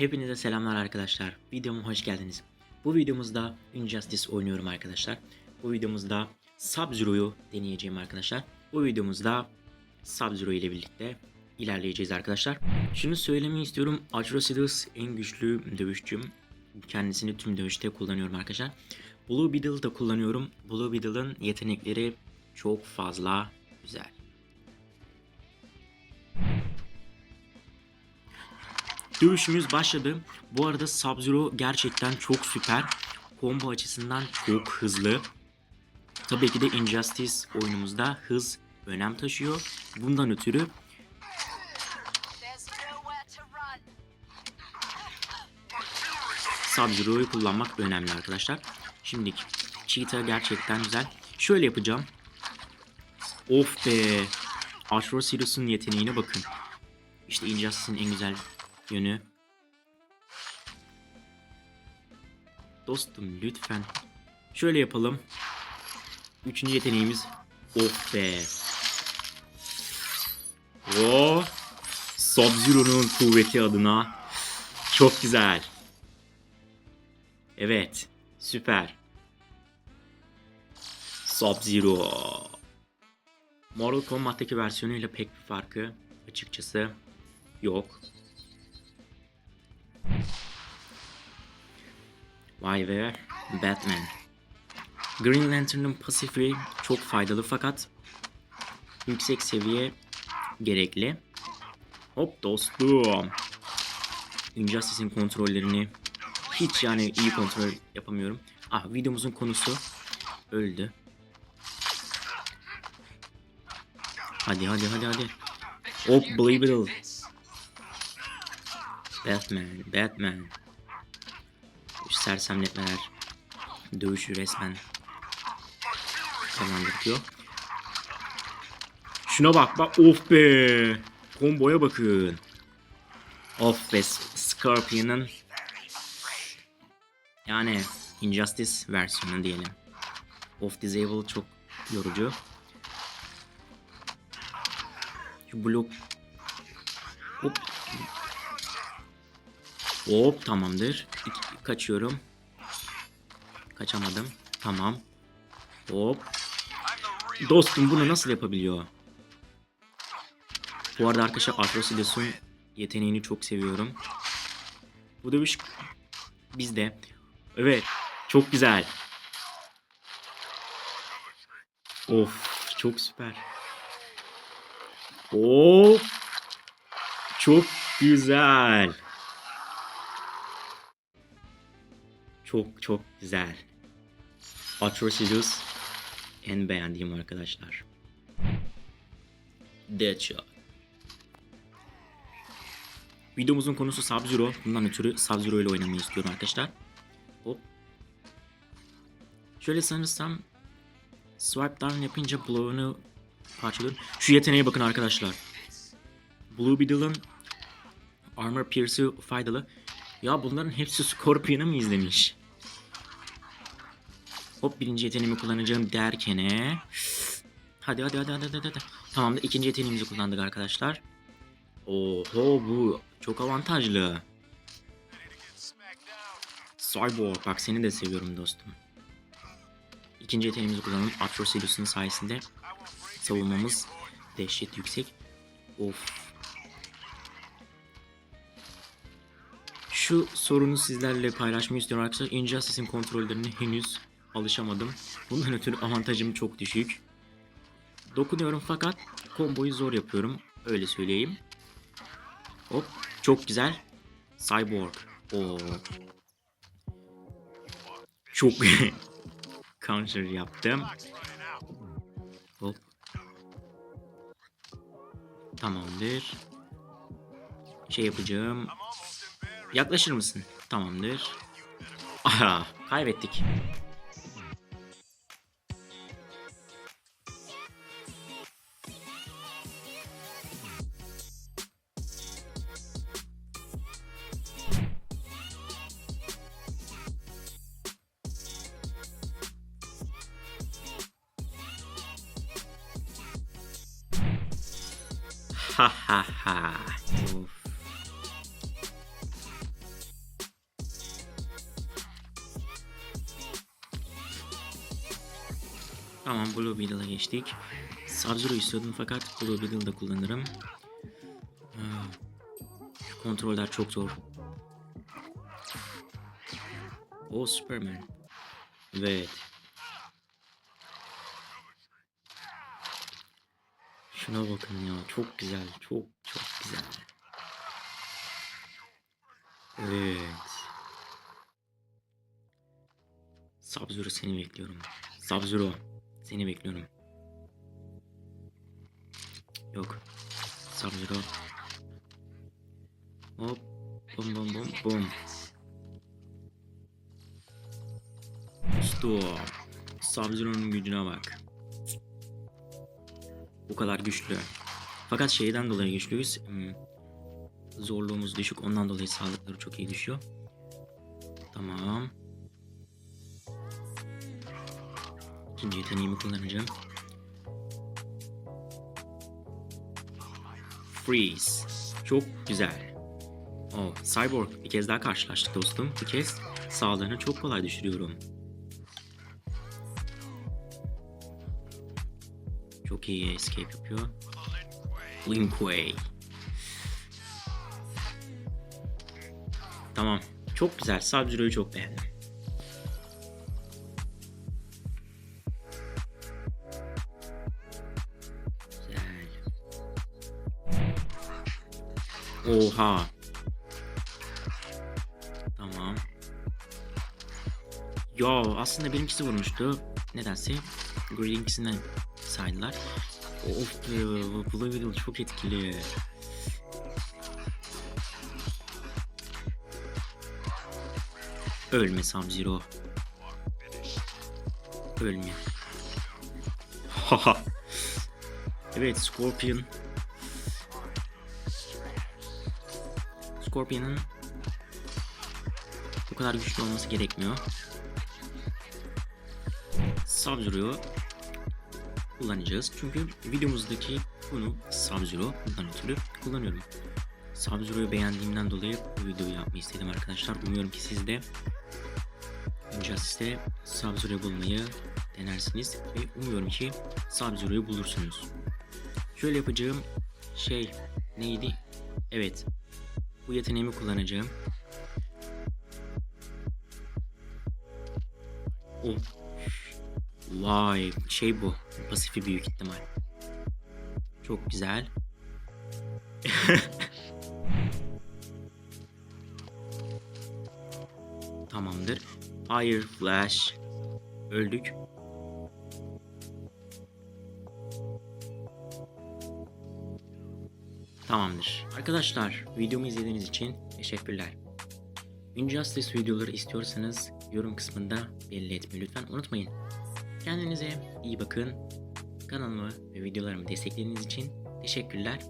Hepinize selamlar arkadaşlar. Videoma hoş geldiniz. Bu videomuzda Injustice oynuyorum arkadaşlar. Bu videomuzda Sub-Zero'yu deneyeceğim arkadaşlar. Bu videomuzda Sub-Zero ile birlikte ilerleyeceğiz arkadaşlar. Şunu söylemeyi istiyorum. Atrocitus en güçlü dövüşçüm. Kendisini tüm dövüşte kullanıyorum arkadaşlar. Blue Beetle da kullanıyorum. Blue Beetle'ın yetenekleri çok fazla güzel. Dövüşümüz başladı. Bu arada Sub-Zero gerçekten çok süper. Combo açısından çok hızlı. Tabii ki de Injustice oyunumuzda hız önem taşıyor. Bundan ötürü. Sub-Zero'yu kullanmak önemli arkadaşlar. Şimdi Cheetah gerçekten güzel. Şöyle yapacağım. Of be. Ashro Sirius'un yeteneğine bakın. İşte Injustice'in en güzel yönü. Dostum lütfen. Şöyle yapalım. Üçüncü yeteneğimiz. Of be. O Sub-Zero'nun kuvveti adına. Çok güzel. Evet. Süper. Sub-Zero. Mortal Kombat'taki versiyonuyla pek bir farkı açıkçası yok. Vay be. Batman. Green Lantern'ın pasifi çok faydalı fakat yüksek seviye gerekli. Hop dostum. Injustice'in kontrollerini hiç yani iyi kontrol yapamıyorum. Ah videomuzun konusu öldü. Hadi hadi hadi hadi. Hop Blue Beetle. Batman, Batman. Sersemletmeler dövüşü resmen kazandırıyor. Şuna bak bak of be. Komboya bakın. Of be Scorpion'ın yani Injustice versiyonu diyelim. Of Disable çok yorucu. Şu blok Hop. Hop tamamdır. Kaçıyorum. Kaçamadım. Tamam. Hop. Dostum bunu nasıl yapabiliyor? Bu arada arkadaşlar Atrocitus'un yeteneğini çok seviyorum. Bu dövüş bizde. Evet. Çok güzel. Of. Çok süper. Of. Çok güzel. Çok çok güzel. Atrocitus en beğendiğim arkadaşlar. Deadshot. Videomuzun konusu Sub-Zero. Bundan ötürü Sub-Zero ile oynamayı istiyorum arkadaşlar. Hop. Şöyle sanırsam swipe down yapınca blow'unu parçalıyorum. Şu yeteneğe bakın arkadaşlar. Blue Beetle'ın Armor Pierce'ı faydalı. Ya bunların hepsi Scorpion'ı mı izlemiş? Hop birinci yeteneğimi kullanacağım derkene. Hadi hadi hadi hadi hadi. hadi. Tamam da ikinci yeteneğimizi kullandık arkadaşlar. Oho bu çok avantajlı. Cyborg bak seni de seviyorum dostum. İkinci yeteneğimizi kullanalım. Atrocitus'un sayesinde savunmamız dehşet yüksek. Of. Şu sorunu sizlerle paylaşmayı istiyorum arkadaşlar. Injustice'in kontrollerine henüz alışamadım. Bundan ötürü avantajım çok düşük. Dokunuyorum fakat komboyu zor yapıyorum. Öyle söyleyeyim. Hop çok güzel. Cyborg. Oo. Çok counter yaptım. Hop. Tamamdır. Şey yapacağım. Yaklaşır mısın? Tamamdır. Aha, kaybettik. Ha ha ha. Of. Tamam Blue Beetle'a geçtik. Sub-Zero istiyordum fakat Blue Beetle'da kullanırım. Ee, şu kontroller çok zor. O Superman. Evet. Şuna bakın ya. Çok güzel. Çok çok güzel. Evet. Sub-Zero seni bekliyorum. Sub-Zero seni bekliyorum. Yok. Sub-Zero. Hop. Bum bum bum bum. Stop. Sub-Zero'nun gücüne bak. Bu kadar güçlü. Fakat şeyden dolayı güçlüyüz. Hmm, Zorluğumuz düşük. Ondan dolayı sağlıkları çok iyi düşüyor. Tamam. İkinci yeteneğimi kullanacağım. Freeze. Çok güzel. Oh, Cyborg bir kez daha karşılaştık dostum. Bu kez sağlığını çok kolay düşürüyorum. Çok iyi escape yapıyor. Lin Kuei. Tamam. Çok güzel. Sub-Zero'yu çok beğendim. Güzel. Oha. Tamam. Ya aslında benimkisi vurmuştu. Nedense Greedink'sinden saydılar. Of Blue çok etkili. Ölme Sub-Zero. Ölme. Haha. evet Scorpion. Scorpion'ın bu kadar güçlü olması gerekmiyor. Sub-Zero'yu kullanacağız. Çünkü videomuzdaki bunu Sub-Zero bundan ötürü kullanıyorum. Sub-Zero'yu beğendiğimden dolayı bu videoyu yapmayı istedim arkadaşlar. Umuyorum ki siz de Injustice'de Sub-Zero'yu bulmayı denersiniz ve umuyorum ki Sub-Zero'yu bulursunuz. Şöyle yapacağım şey neydi? Evet. Bu yeteneğimi kullanacağım. Oh. Vay şey bu. Pasifi büyük ihtimal. Çok güzel. Tamamdır. Fire Flash. Öldük. Tamamdır. Arkadaşlar videomu izlediğiniz için teşekkürler. Injustice videoları istiyorsanız yorum kısmında belli etmeyi lütfen unutmayın. Kendinize iyi bakın. Kanalımı ve videolarımı desteklediğiniz için teşekkürler.